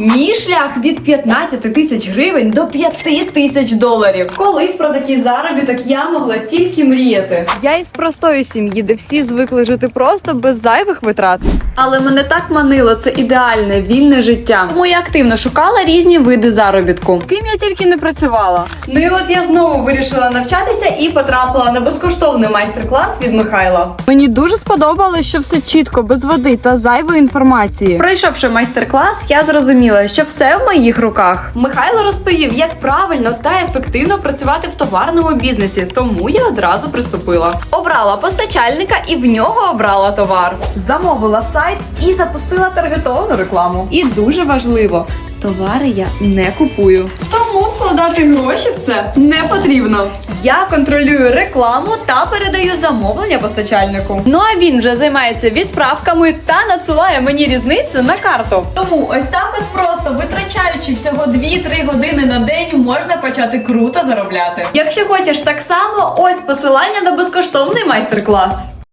Мій шлях від 15 тисяч гривень до 5 тисяч доларів. Колись про такий заробіток я могла тільки мріяти. Я із простої сім'ї, де всі звикли жити просто без зайвих витрат. Але мене так манило це ідеальне вільне життя. Тому я активно шукала різні види заробітку. Ким я тільки не працювала. Ну і от я знову вирішила навчатися і потрапила на безкоштовний майстер-клас від Михайла. Мені дуже сподобалось, що все чітко, без води та зайвої інформації. Пройшовши майстер-клас, я зрозуміла, що все в моїх руках. Михайло розповів, як правильно та ефективно працювати в товарному бізнесі, тому я одразу приступила. Обрала постачальника і в нього обрала товар. Замовила сайт і запустила таргетовану рекламу. І дуже важливо. Товари я не купую. Тому вкладати гроші в це не потрібно. Я контролюю рекламу та передаю замовлення постачальнику. Ну а він вже займається відправками та надсилає мені різницю на карту. Тому ось так от просто витрачаючи всього 2-3 години на день, можна почати круто заробляти. Якщо хочеш так само, ось посилання на безкоштовний майстер-клас.